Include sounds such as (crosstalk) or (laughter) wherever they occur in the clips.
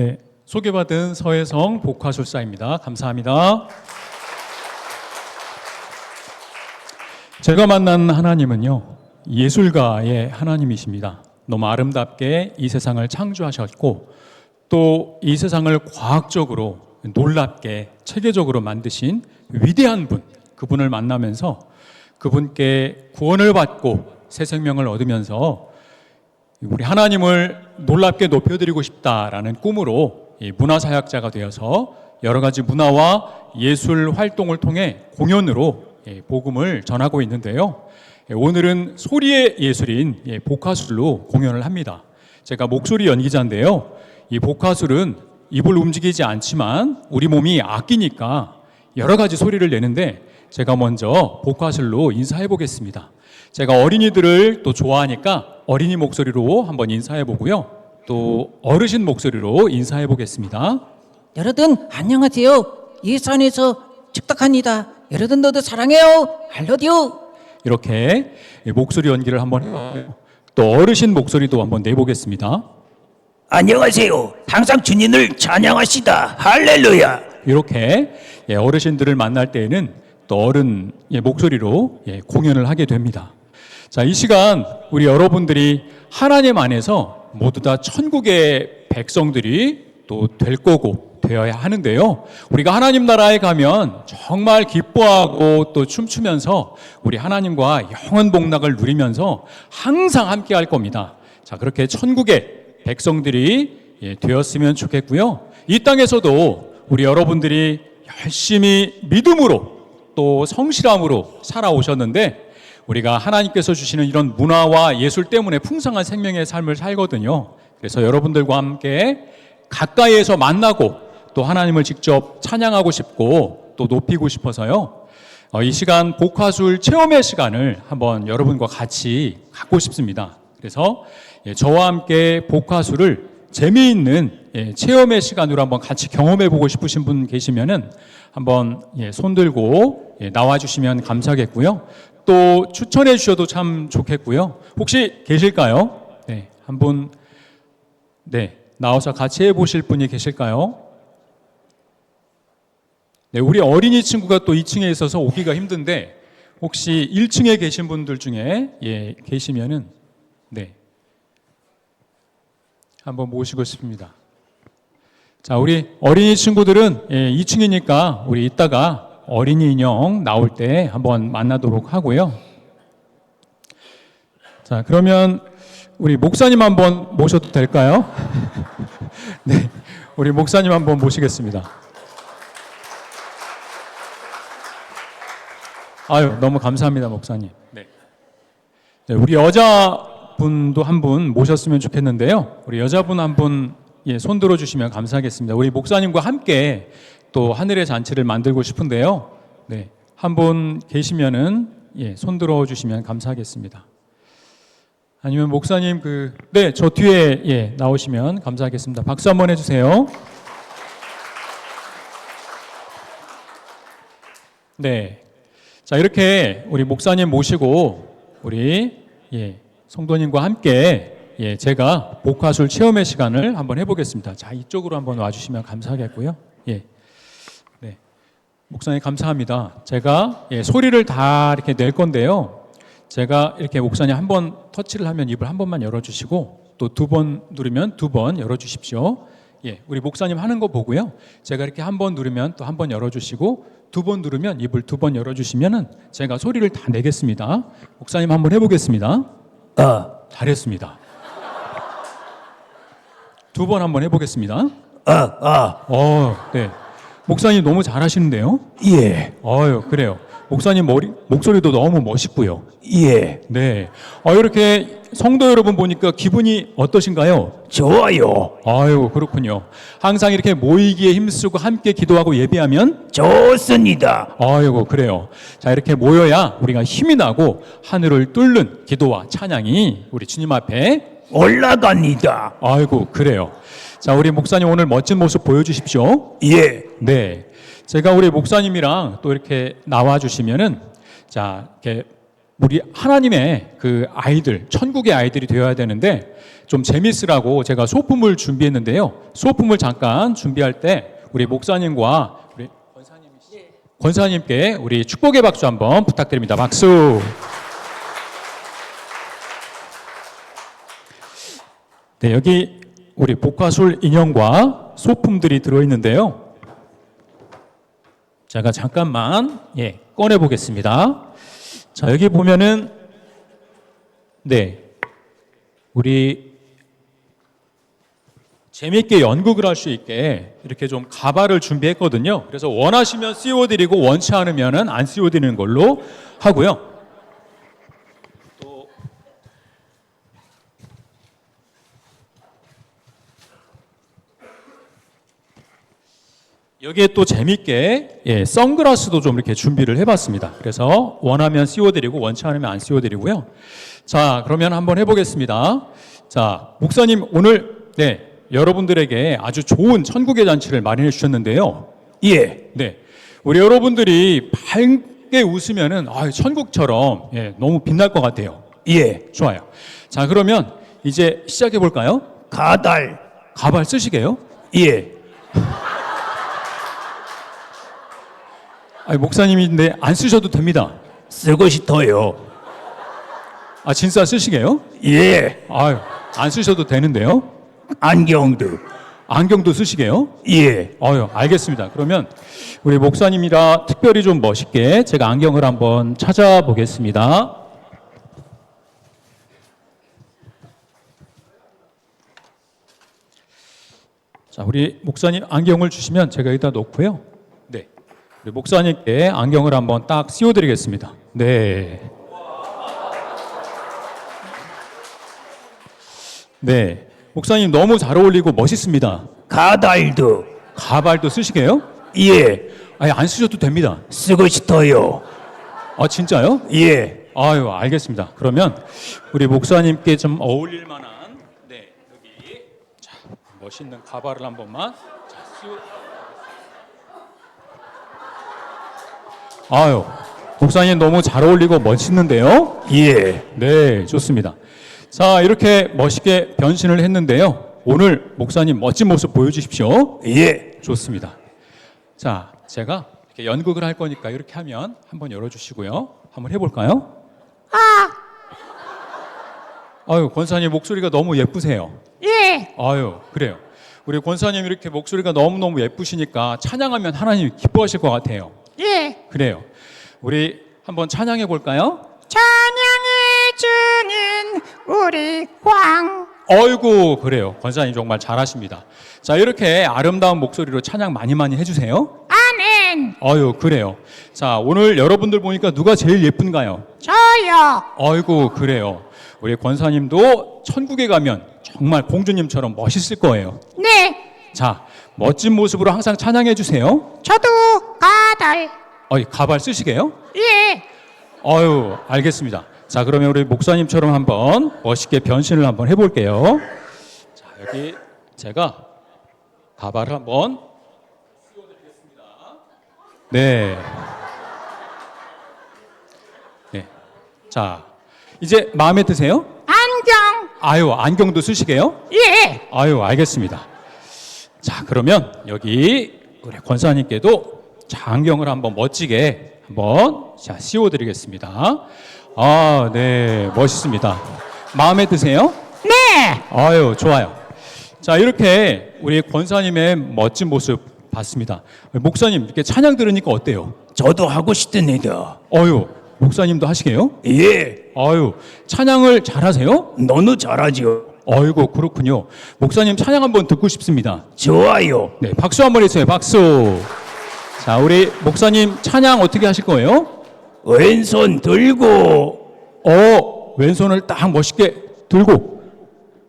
네, 소개받은 서혜성 복화술사입니다. 감사합니다. 제가 만난 하나님은요, 예술가의 하나님이십니다. 너무 아름답게 이 세상을 창조하셨고, 또 이 세상을 과학적으로 놀랍게 체계적으로 만드신 위대한 분, 그분을 만나면서 그분께 구원을 받고 새 생명을 얻으면서 우리 하나님을 놀랍게 높여드리고 싶다라는 꿈으로 이 문화사역자가 되어서 여러 가지 문화와 예술 활동을 통해 공연으로 예, 복음을 전하고 있는데요. 예, 오늘은 소리의 예술인 예, 복화술로 공연을 합니다. 제가 목소리 연기자인데요. 이 복화술은 입을 움직이지 않지만 우리 몸이 아끼니까 여러 가지 소리를 내는데 제가 먼저 복화술로 인사해 보겠습니다. 제가 어린이들을 또 좋아하니까 어린이 목소리로 한번 인사해 보고요. 또 어르신 목소리로 인사해 보겠습니다. 여러분 안녕하세요. 예산에서 축덕합니다. 여러분 너도 사랑해요. 알러디오. 이렇게 목소리 연기를 한번 해봤고요. 또 어르신 목소리도 한번 내보겠습니다. 안녕하세요. 항상 주님을 찬양하시다. 할렐루야. 이렇게 예, 어르신들을 만날 때에는 또 어른 예, 목소리로 예, 공연을 하게 됩니다. 자, 이 시간 우리 여러분들이 하나님 안에서 모두 다 천국의 백성들이 또 될 거고 되어야 하는데요. 우리가 하나님 나라에 가면 정말 기뻐하고 또 춤추면서 우리 하나님과 영원 복락을 누리면서 항상 함께 할 겁니다. 자, 그렇게 천국의 백성들이 예, 되었으면 좋겠고요. 이 땅에서도 우리 여러분들이 열심히 믿음으로 또 성실함으로 살아오셨는데 우리가 하나님께서 주시는 이런 문화와 예술 때문에 풍성한 생명의 삶을 살거든요. 그래서 여러분들과 함께 가까이에서 만나고 또 하나님을 직접 찬양하고 싶고 또 높이고 싶어서요. 어, 이 시간 복화술 체험의 시간을 한번 여러분과 같이 갖고 싶습니다. 그래서 예, 저와 함께 복화술을 재미있는 예, 체험의 시간으로 한번 같이 경험해 보고 싶으신 분 계시면은 한번 예, 손 들고 예, 나와 주시면 감사하겠고요. 또 추천해 주셔도 참 좋겠고요. 혹시 계실까요? 네, 한 분, 네, 나와서 같이 해 보실 분이 계실까요? 네, 우리 어린이 친구가 또 2층에 있어서 오기가 힘든데 혹시 1층에 계신 분들 중에 예, 계시면은 네. 한번 모시고 싶습니다. 자, 우리 어린이 친구들은 예, 2층이니까 우리 이따가 어린이 인형 나올 때 한번 만나도록 하고요. 자, 그러면 우리 목사님 한번 모셔도 될까요? (laughs) 네. 우리 목사님 한번 모시겠습니다. 아유, 너무 감사합니다, 목사님. 네. 네, 우리 여자분도 한 분 모셨으면 좋겠는데요. 우리 여자분 한 분 예, 손 들어 주시면 감사하겠습니다. 우리 목사님과 함께 또 하늘의 잔치를 만들고 싶은데요. 네. 한 분 계시면은 예, 손 들어 주시면 감사하겠습니다. 아니면 목사님 그 네, 저 뒤에 예, 나오시면 감사하겠습니다. 박수 한번 해 주세요. 네. 자, 이렇게 우리 목사님 모시고 우리 예, 성도님과 함께 예, 제가 복화술 체험의 시간을 한번 해보겠습니다. 자, 이쪽으로 한번 와주시면 감사하겠고요. 예, 네, 목사님 감사합니다. 제가 예, 소리를 다 이렇게 낼 건데요. 제가 이렇게 목사님 한 번 터치를 하면 입을 한 번만 열어주시고 또 두 번 누르면 두 번 열어주십시오. 예, 우리 목사님 하는 거 보고요. 제가 이렇게 한 번 누르면 또 한 번 열어주시고 두 번 누르면 입을 두 번 열어주시면은 제가 소리를 다 내겠습니다. 목사님 한번 해보겠습니다. 아, 잘했습니다. 두 번 한번 해보겠습니다. 아, 아, 어, 네. 목사님 너무 잘하시는데요. 예, 어유 그래요. 목사님 머리 목소리도 너무 멋있고요. 예, 네. 어, 이렇게 성도 여러분 보니까 기분이 어떠신가요? 좋아요. 아유 그렇군요. 항상 이렇게 모이기에 힘쓰고 함께 기도하고 예배하면 좋습니다. 아이고 그래요. 자 이렇게 모여야 우리가 힘이 나고 하늘을 뚫는 기도와 찬양이 우리 주님 앞에 올라갑니다. 아이고 그래요. 자 우리 목사님 오늘 멋진 모습 보여주십시오. 예, 네. 제가 우리 목사님이랑 또 이렇게 나와 주시면은 자 이렇게 우리 하나님의 그 아이들, 천국의 아이들이 되어야 되는데 좀 재밌으라고 제가 소품을 준비했는데요. 소품을 잠깐 준비할 때 우리 목사님과 우리 권사님께 우리 축복의 박수 한번 부탁드립니다. 박수. 네, 여기 우리 복화술 인형과 소품들이 들어있는데요. 제가 잠깐만 예 꺼내 보겠습니다. 자 여기 보면은 네 우리 재미있게 연극을 할 수 있게 이렇게 좀 가발을 준비했거든요. 그래서 원하시면 씌워 드리고 원치 않으면은 안 씌워 드리는 걸로 하고요. 여기에 또 재밌게 예, 선글라스도 좀 이렇게 준비를 해봤습니다. 그래서 원하면 씌워드리고 원치 않으면 안 씌워드리고요. 자, 그러면 한번 해보겠습니다. 자, 목사님 오늘 네 여러분들에게 아주 좋은 천국의 잔치를 마련해 주셨는데요. 예. 네, 우리 여러분들이 밝게 웃으면은 아, 천국처럼 예, 너무 빛날 것 같아요. 예. 좋아요. 자, 그러면 이제 시작해 볼까요? 가달. 가발 쓰시게요? 예. 아니, 목사님인데 안 쓰셔도 됩니다. 쓰고 싶어요. 아, 진짜 쓰시게요? 예. 아유, 안 쓰셔도 되는데요. 안경도. 안경도 쓰시게요? 예. 아유, 알겠습니다. 그러면 우리 목사님이라 특별히 좀 멋있게 제가 안경을 한번 찾아보겠습니다. 자, 우리 목사님 안경을 주시면 제가 여기다 놓고요. 목사님께 안경을 한번 딱 씌워드리겠습니다. 네. 네. 목사님 너무 잘 어울리고 멋있습니다. 가달도. 가발도 쓰시게요? 예. 아니 안 쓰셔도 됩니다. 쓰고 싶어요. 아 진짜요? 예. 아유 알겠습니다. 그러면 우리 목사님께 좀 어울릴 만한 네 여기 자 멋있는 가발을 한 번만 자 씌워. 아유 목사님 너무 잘 어울리고 멋있는데요? 예. 네 좋습니다. 자 이렇게 멋있게 변신을 했는데요. 오늘 목사님 멋진 모습 보여주십시오. 예. 좋습니다. 자, 제가 이렇게 연극을 할 거니까 이렇게 하면 한번 열어주시고요. 한번 해볼까요? 아! 아유, 권사님 목소리가 너무 예쁘세요. 예. 아유, 그래요. 우리 권사님 이렇게 목소리가 너무너무 예쁘시니까 찬양하면 하나님 기뻐하실 것 같아요. 예. 그래요. 우리 한번 찬양해 볼까요? 찬양해 주는 우리 광. 어이구, 그래요. 권사님 정말 잘하십니다. 자, 이렇게 아름다운 목소리로 찬양 많이 많이 해주세요. 아멘. 어유 그래요. 자 오늘 여러분들 보니까 누가 제일 예쁜가요? 저요. 어이구 그래요. 우리 권사님도 천국에 가면 정말 공주님처럼 멋있을 거예요. 네. 자 멋진 모습으로 항상 찬양해 주세요. 저도 가달. 어이 가발 쓰시게요? 예. 어유 알겠습니다. 자 그러면 우리 목사님처럼 한번 멋있게 변신을 한번 해볼게요. 자 여기 제가 가발을 한번 네. 네. 자 이제 마음에 드세요? 안경. 아유 안경도 쓰시게요? 예. 아유 알겠습니다. 자 그러면 여기 우리 권사님께도 자, 안경을 한번 멋지게 한번 자 씌워 드리겠습니다. 아 네 멋있습니다. 마음에 드세요? 네. 아유 좋아요. 자 이렇게 우리 권사님의 멋진 모습 봤습니다. 목사님 이렇게 찬양 들으니까 어때요? 저도 하고 싶습니다. 어유 목사님도 하시게요? 예. 아유 찬양을 잘하세요? 너무 잘하죠. 어이구 그렇군요. 목사님 찬양 한번 듣고 싶습니다. 좋아요. 네, 박수 한번 해주세요. 박수. 자, 우리 목사님 찬양 어떻게 하실 거예요? 왼손 들고 어, 왼손을 딱 멋있게 들고,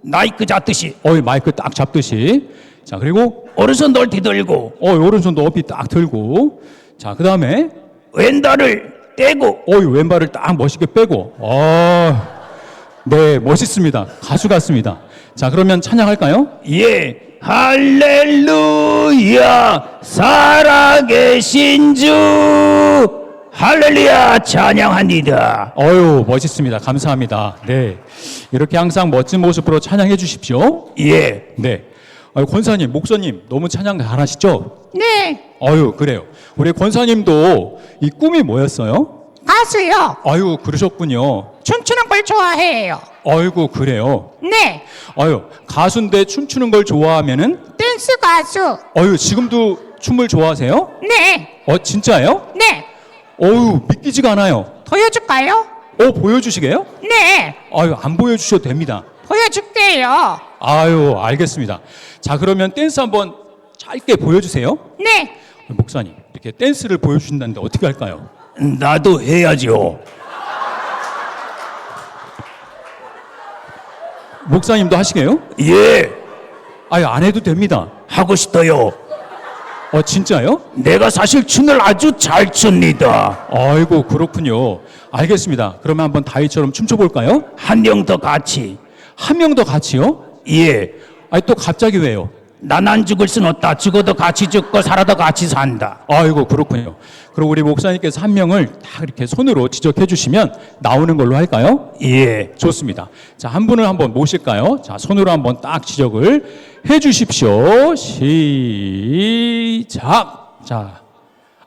나이크 잡듯이 어 이 마이크 딱 잡듯이. 자, 그리고 오른손 넓히 들고 어, 오른손도 높이 딱 들고. 자, 그 다음에 왼다리를 떼고 어 이 왼발을 딱 멋있게 빼고. 어, 네, 멋있습니다. 가수 같습니다. 자, 그러면 찬양할까요? 예 할렐루야 살아계신 주 할렐루야 찬양합니다. 어유 멋있습니다. 감사합니다. 네. 이렇게 항상 멋진 모습으로 찬양해 주십시오. 예, 네. 아유, 권사님, 목사님 너무 찬양 잘하시죠? 네. 아유, 그래요. 우리 권사님도 이 꿈이 뭐였어요? 가수요. 아유, 그러셨군요. 춤추는 걸 좋아해요. 아이고, 그래요. 네. 아유, 가수인데 춤추는 걸 좋아하면은 댄스 가수. 아유, 지금도 춤을 좋아하세요? 네. 어, 진짜예요? 네. 어유, 믿기지가 않아요. 보여줄까요? 어, 보여주시게요? 네. 아유, 안 보여주셔도 됩니다. 보여줄게요. 아유, 알겠습니다. 자, 그러면 댄스 한번 짧게 보여주세요. 네. 목사님, 이렇게 댄스를 보여주신다는데 어떻게 할까요? 나도 해야죠. 목사님도 하시게요? 예, 아유, 안 해도 됩니다. 하고 싶어요. 어, 진짜요? 내가 사실 춤을 아주 잘 춥니다. 아이고, 그렇군요. 알겠습니다. 그러면 한번 다이처럼 춤춰볼까요? 한 명 더 같이. 한 명 더 같이요? 예, 아니, 또 갑자기 왜요? 난 안 죽을 순 없다. 죽어도 같이 죽고 살아도 같이 산다. 아이고, 그렇군요. 그럼 우리 목사님께서 한 명을 딱 이렇게 손으로 지적해 주시면 나오는 걸로 할까요? 예, 좋습니다. 자, 한 분을 한번 모실까요? 자, 손으로 한번 딱 지적을 해 주십시오. 시작. 자,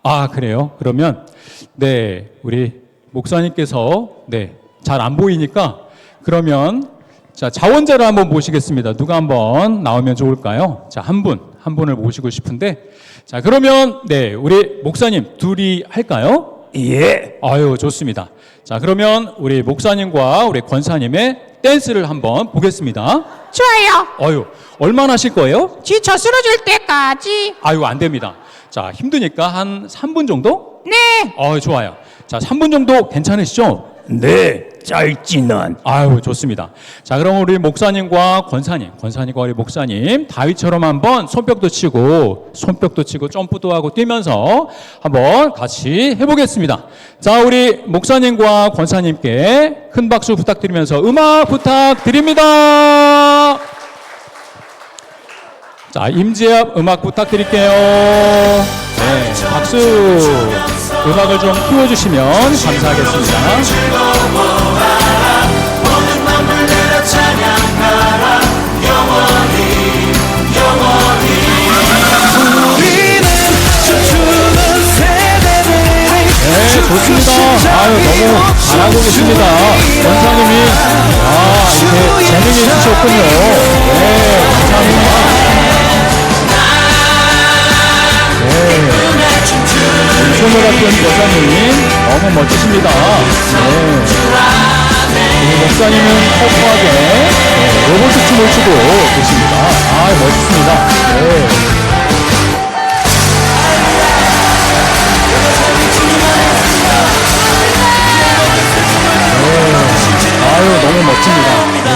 아, 그래요? 그러면, 네, 우리 목사님께서, 네, 잘 안 보이니까, 그러면, 자, 자원자를 한번 모시겠습니다. 누가 한번 나오면 좋을까요? 자, 한 분, 한 분을 모시고 싶은데, 자, 그러면, 네, 우리 목사님 둘이 할까요? 예, 아유, 좋습니다. 자, 그러면 우리 목사님과 우리 권사님의 댄스를 한번 보겠습니다. 좋아요. 아유, 얼마나 하실 거예요? 지쳐 쓰러질 때까지. 아유, 안 됩니다. 자, 힘드니까 한 3분 정도? 네. 아유, 좋아요. 자, 3분 정도 괜찮으시죠? 네, 짧지는. 아유, 좋습니다. 자, 그럼 우리 목사님과 권사님, 권사님과 우리 목사님, 다윗처럼 한번 손뼉도 치고, 손뼉도 치고, 점프도 하고 뛰면서 한번 같이 해보겠습니다. 자, 우리 목사님과 권사님께 큰 박수 부탁드리면서 음악 부탁드립니다. 자, 임지압 음악 부탁드릴게요. 네, 박수. 음악을 좀 키워주시면 감사하겠습니다. 네, 좋습니다. 아유, 너무 잘하고 계십니다. 원사님이, 아, 이렇게 재능이 있으셨군요. 네, 감사합니다. 네. 손을 같은 여사님, 너무 멋지십니다. 네. 우리 목사님은 터프하게 네, 로봇 춤을 추고 계십니다. 아, 멋있습니다. 네. 아유, 너무 멋집니다. 네.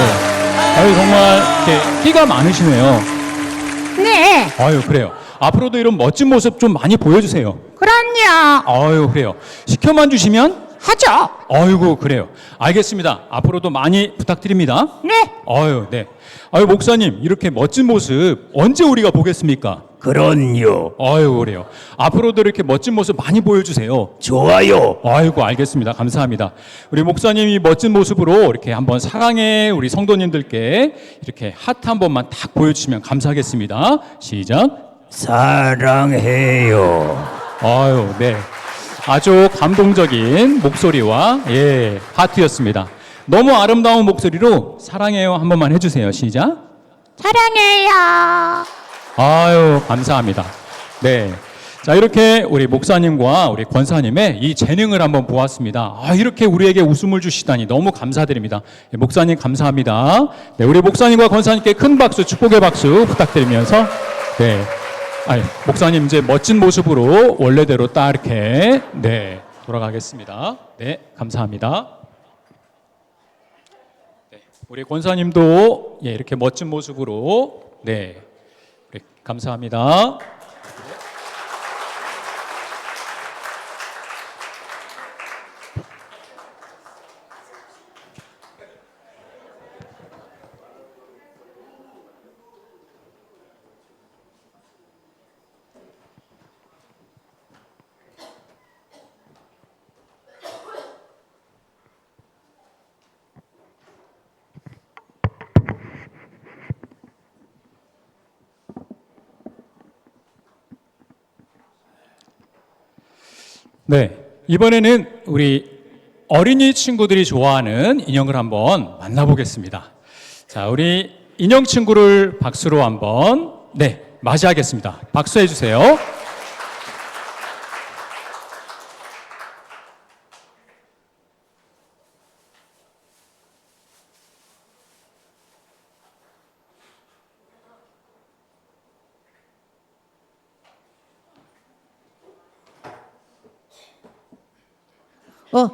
아유, 정말 이렇게 끼가 많으시네요. 네. 아유, 그래요. 앞으로도 이런 멋진 모습 좀 많이 보여주세요. 그럼 요. 아유, 그래요. 시켜만 주시면, 하죠. 아이고, 그래요. 알겠습니다. 앞으로도 많이 부탁드립니다. 네. 아유, 네. 아유, 목사님, 이렇게 멋진 모습 언제 우리가 보겠습니까? 그럼요. 아유, 그래요. 앞으로도 이렇게 멋진 모습 많이 보여주세요. 좋아요. 아이고 알겠습니다. 감사합니다. 우리 목사님이 멋진 모습으로 이렇게 한번 사랑해 우리 성도님들께 이렇게 하트 한 번만 딱 보여주시면 감사하겠습니다. 시작. 사랑해요. 아유 네. 아주 감동적인 목소리와 예 하트였습니다. 너무 아름다운 목소리로 사랑해요 한 번만 해주세요. 시작. 사랑해요. 아유, 감사합니다. 네. 자, 이렇게 우리 목사님과 우리 권사님의 이 재능을 한번 보았습니다. 아, 이렇게 우리에게 웃음을 주시다니 너무 감사드립니다. 예, 목사님 감사합니다. 네, 우리 목사님과 권사님께 큰 박수, 축복의 박수 부탁드리면서, 네. 아니, 목사님 이제 멋진 모습으로 원래대로 딱 이렇게, 네, 돌아가겠습니다. 네, 감사합니다. 네, 우리 권사님도 예, 이렇게 멋진 모습으로, 네, 네, 감사합니다. 네. 이번에는 우리 어린이 친구들이 좋아하는 인형을 한번 만나보겠습니다. 자, 우리 인형 친구를 박수로 한번, 네, 맞이하겠습니다. 박수 해주세요. 어,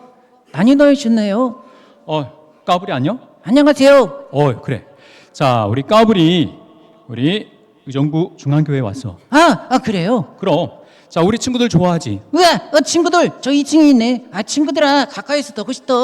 많이 넣으셨네요. 어, 까불이 안녕? 안녕하세요. 어, 그래. 자, 우리 까불이, 우리 의정부 중앙교회 왔어. 아, 아 그래요? 그럼. 자, 우리 친구들 좋아하지? 우와, 어, 친구들 저 2층에 있네. 아, 친구들아 가까이서 더 멋있다.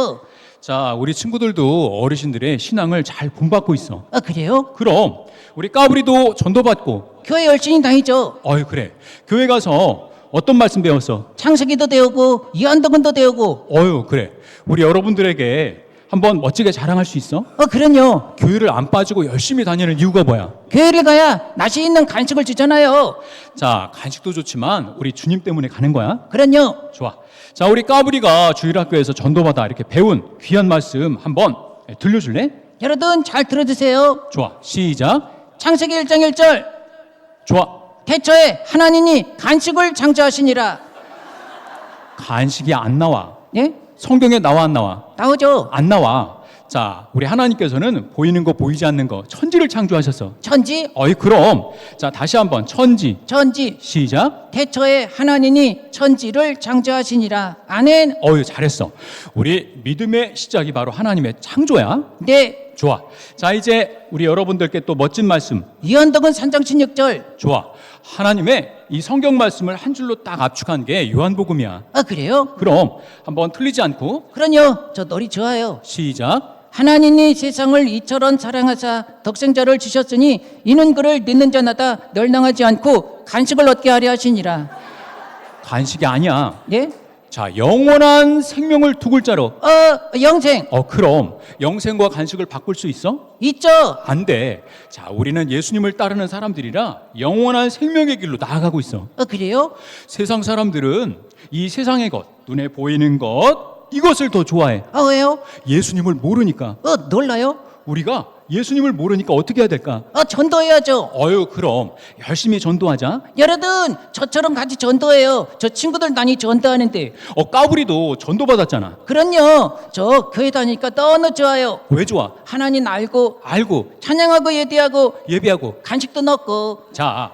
자, 우리 친구들도 어르신들의 신앙을 잘 본받고 있어. 아, 그래요? 그럼 우리 까불이도 전도받고 교회 열심히 다니죠. 어이 그래 교회 가서 어떤 말씀 배웠어? 창세기도 배우고 이한덕은도 배우고. 어유 그래 우리 여러분들에게 한번 멋지게 자랑할 수 있어? 어, 그럼요. 교회를 안 빠지고 열심히 다니는 이유가 뭐야? 교회를 가야 맛이 있는 간식을 주잖아요. 자 간식도 좋지만 우리 주님 때문에 가는 거야. 그럼요. 좋아. 자 우리 까불이가 주일학교에서 전도받아 이렇게 배운 귀한 말씀 한번 들려줄래? 여러분 잘 들어주세요. 좋아. 시작. 창세기 1장 1절. 좋아. 태초에 하나님이 간식을 창조하시니라. 간식이 안 나와. 예? 성경에 나와 안 나와? 나오죠. 안 나와. 자, 우리 하나님께서는 보이는 거 보이지 않는 거 천지를 창조하셨어. 천지, 어이 그럼. 자, 다시 한번 천지. 천지, 시작. 태초에 하나님이 천지를 창조하시니라. 아멘. 어유 잘했어. 우리 믿음의 시작이 바로 하나님의 창조야. 네. 좋아. 자, 이제 우리 여러분들께 또 멋진 말씀. 이언덕은 산정신 6절. 좋아. 하나님의 이 성경 말씀을 한 줄로 딱 압축한 게 요한복음이야. 아 그래요? 그럼 한번 틀리지 않고 그럼요. 저 놀이 좋아요. 시작. 하나님이 세상을 이처럼 사랑하사 덕생자를 주셨으니 이는 그를 믿는 자마다 멸망하지 않고 간식을 얻게 하려 하시니라. 간식이 아니야. 예? 자, 영원한 생명을 두 글자로. 어 영생 어, 그럼 영생과 간식을 바꿀 수 있어? 있죠. 안 돼. 자, 우리는 예수님을 따르는 사람들이라 영원한 생명의 길로 나아가고 있어. 어 그래요? 세상 사람들은 이 세상의 것, 눈에 보이는 것, 이것을 더 좋아해. 아 왜요? 예수님을 모르니까. 어 놀라요? 우리가 예수님을 모르니까 어떻게 해야 될까? 어 전도해야죠. 어유, 그럼 열심히 전도하자. 여러분 저처럼 같이 전도해요. 저 친구들 많이 전도하는데. 어, 까불이도 전도 받았잖아. 그럼요. 저 교회 다니까 너무 좋아요. 왜 좋아? 하나님 알고 알고 찬양하고 예배하고 예배하고. 간식도 넣고. 자,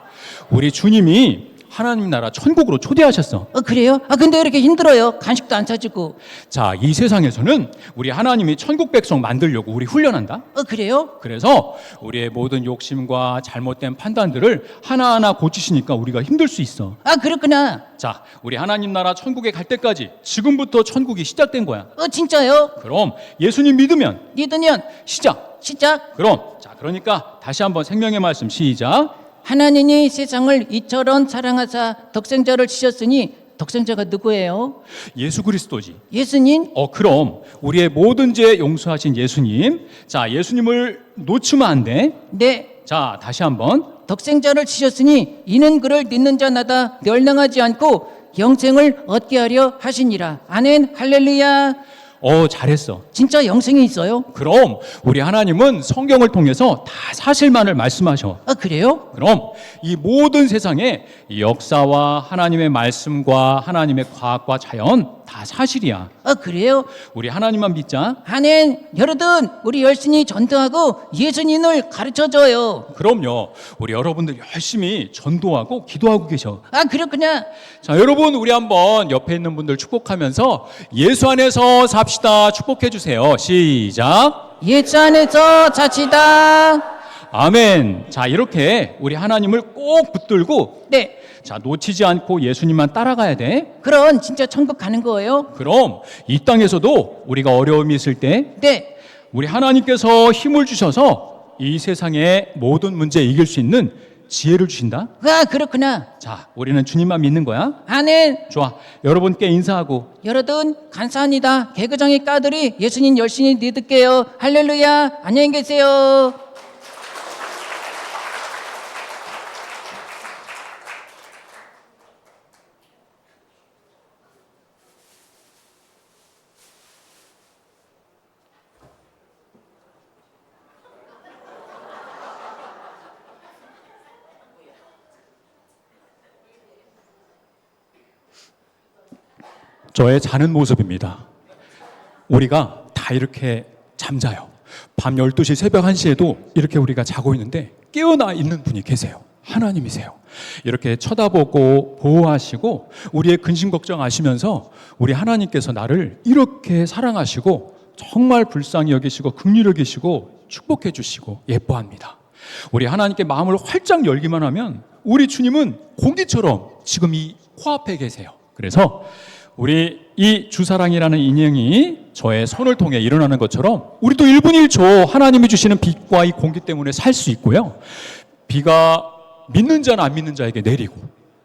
우리 주님이 하나님 나라 천국으로 초대하셨어. 어 그래요? 아 근데 왜 이렇게 힘들어요? 간식도 안 사주고. 자, 이 세상에서는 우리 하나님이 천국 백성 만들려고 우리 훈련한다. 어 그래요? 그래서 우리의 모든 욕심과 잘못된 판단들을 하나하나 고치시니까 우리가 힘들 수 있어. 아 그렇구나. 자, 우리 하나님 나라 천국에 갈 때까지 지금부터 천국이 시작된 거야. 어 진짜요? 그럼 예수님 믿으면 믿으면 시작. 시작. 그럼 자, 그러니까 다시 한번 생명의 말씀 시작. 하나님이 세상을 이처럼 사랑하사 덕생자를 주셨으니 덕생자가 누구예요? 예수 그리스도지. 예수님? 어, 그럼 우리의 모든 죄 용서하신 예수님. 자, 예수님을 놓치면 안 돼. 네. 자, 다시 한번. 덕생자를 주셨으니 이는 그를 믿는 자마다 멸망하지 않고 영생을 얻게 하려 하시니라. 아멘. 할렐루야. 어, 잘했어. 진짜 영생이 있어요? 그럼 우리 하나님은 성경을 통해서 다 사실만을 말씀하셔. 아 그래요? 그럼 이 모든 세상에 이 역사와 하나님의 말씀과 하나님의 과학과 자연 다 사실이야. 아 그래요? 우리 하나님만 믿자. 아멘. 여러분 우리 열심히 전도하고 예수님을 가르쳐줘요. 그럼요. 우리 여러분들 열심히 전도하고 기도하고 계셔. 아 그렇구나. 자, 여러분 우리 한번 옆에 있는 분들 축복하면서 예수 안에서 삽시다. 축복해 주세요. 시작. 예수 안에서 자치다. 아멘. 자, 이렇게 우리 하나님을 꼭 붙들고 네. 자, 놓치지 않고 예수님만 따라가야 돼. 그럼 진짜 천국 가는 거예요? 그럼 이 땅에서도 우리가 어려움이 있을 때 네. 우리 하나님께서 힘을 주셔서 이 세상의 모든 문제 이길 수 있는 지혜를 주신다. 아 그렇구나. 자, 우리는 주님만 믿는 거야. 아멘. 좋아. 여러분께 인사하고 여러분 감사합니다. 개그장의 까들이 예수님 열심히 믿을게요. 할렐루야. 안녕히 계세요. 저의 자는 모습입니다. 우리가 다 이렇게 잠자요. 밤 12시, 새벽 1시에도 이렇게 우리가 자고 있는데 깨어나 있는 분이 계세요. 하나님이세요. 이렇게 쳐다보고 보호하시고 우리의 근심 걱정하시면서 우리 하나님께서 나를 이렇게 사랑하시고 정말 불쌍히 여기시고 긍휼히 여기시고 축복해 주시고 예뻐합니다. 우리 하나님께 마음을 활짝 열기만 하면 우리 주님은 공기처럼 지금 이 코앞에 계세요. 그래서 우리 이 주사랑이라는 인형이 저의 손을 통해 일어나는 것처럼 우리도 1분 1초 하나님이 주시는 빛과 이 공기 때문에 살 수 있고요. 비가 믿는 자는 안 믿는 자에게 내리고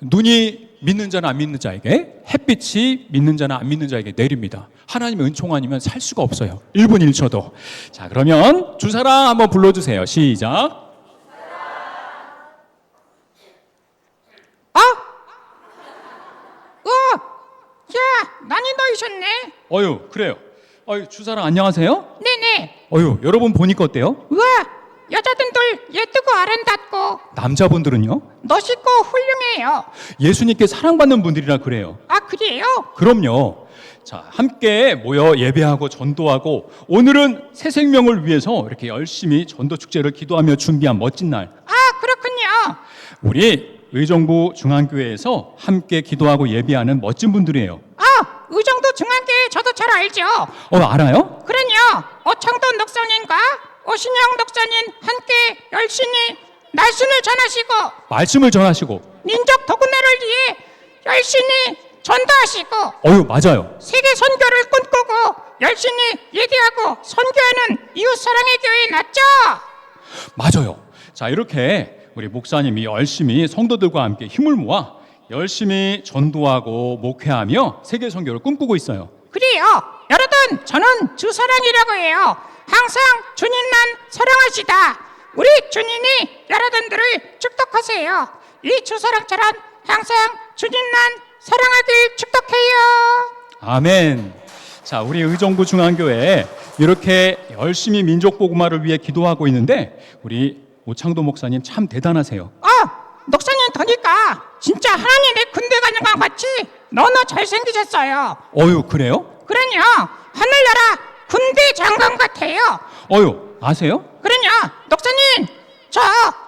눈이 믿는 자는 안 믿는 자에게 햇빛이 믿는 자는 안 믿는 자에게 내립니다. 하나님의 은총 아니면 살 수가 없어요. 1분 1초도. 자, 그러면 주사랑 한번 불러주세요. 시작. 어? 어? 야, 많이 넣으셨네. 어유, 그래요. 어유, 주사랑 안녕하세요. 네네. 어유, 여러분 보니까 어때요? 우와, 여자분들 예쁘고 아름답고 남자분들은요? 멋있고 훌륭해요. 예수님께 사랑받는 분들이라 그래요. 아, 그래요? 그럼요. 자, 함께 모여 예배하고 전도하고 오늘은 새 생명을 위해서 이렇게 열심히 전도 축제를 기도하며 준비한 멋진 날. 아, 그렇군요. 우리 의정부 중앙교회에서 함께 기도하고 예배하는 멋진 분들이에요. 중앙교회 저도 잘 알죠. 어, 알아요? 그럼요. 오창돈 목사님과 오신영 목사님 함께 열심히 날씨를 전하시고 말씀을 전하시고. 민족 도구내를 위해 열심히 전도하시고 어유, 맞아요. 세계 선교를 꿈꾸고 열심히 예대하고 선교하는 이웃 사랑의 교회 맞죠? 맞아요. 자, 이렇게 우리 목사님이 열심히 성도들과 함께 힘을 모아 열심히 전도하고 목회하며 세계 선교를 꿈꾸고 있어요. 그래요. 여러분, 저는 주사랑이라고 해요. 항상 주님만 사랑하시다. 우리 주님이 여러분들을 축복하세요. 이 주사랑처럼 항상 주님만 사랑하길 축복해요. 아멘. 자, 우리 의정부 중앙교회 이렇게 열심히 민족 복음화를 위해 기도하고 있는데 우리 오창도 목사님 참 대단하세요. 어, 목사님 보니까 진짜 하나님의 군대 가는 것 같이 너무 잘생기셨어요. 어유, 그래요? 그럼요. 하늘나라 군대 장관 같아요. 어유, 아세요? 그럼요. 목사님, 저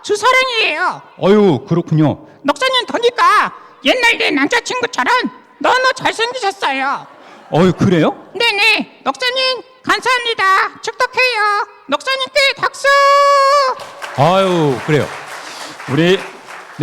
주사랑이에요. 어유, 그렇군요. 목사님 보니까 옛날 내 남자친구처럼 너무 잘생기셨어요. 어유, 그래요? 네네. 목사님, 감사합니다. 축복해요. 목사님께 박수! 아유, 그래요. 우리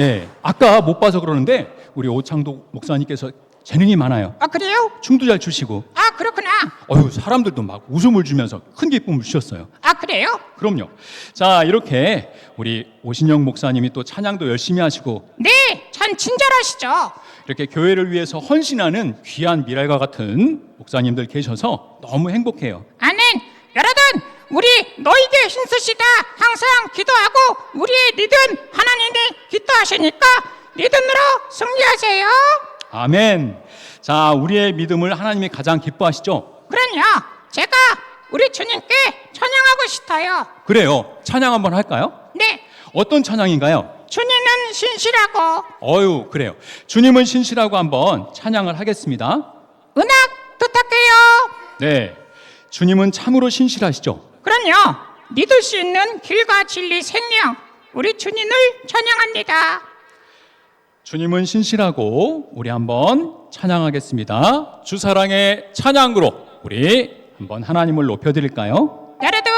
네, 아까 못 봐서 그러는데 우리 오창도 목사님께서 재능이 많아요. 아, 그래요? 춤도 잘 추시고 아, 그렇구나. 어유, 사람들도 막 웃음을 주면서 큰 기쁨을 주셨어요. 아, 그래요? 그럼요. 자, 이렇게 우리 오신영 목사님이 또 찬양도 열심히 하시고 네, 참 친절하시죠? 이렇게 교회를 위해서 헌신하는 귀한 미랄과 같은 목사님들 계셔서 너무 행복해요. 아멘. 여러분, 우리 너에게 힘쓰시다 항상 기도하고 우리의 믿음 하나님이 기도하시니까 믿음으로 승리하세요. 아멘. 자, 우리의 믿음을 하나님이 가장 기뻐하시죠? 그럼요. 제가 우리 주님께 찬양하고 싶어요. 그래요. 찬양 한번 할까요? 네, 어떤 찬양인가요? 주님은 신실하고 어유, 그래요. 주님은 신실하고 한번 찬양을 하겠습니다. 은학 부탁해요. 네. 주님은 참으로 신실하시죠? 그럼요. 믿을 수 있는 길과 진리 생명 우리 주님을 찬양합니다. 주님은 신실하고 우리 한번 찬양하겠습니다. 주 사랑의 찬양으로 우리 한번 하나님을 높여 드릴까요? 여러분,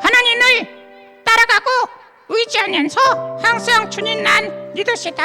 하나님을 따라가고 의지하면서 항상 주님만 믿으시다.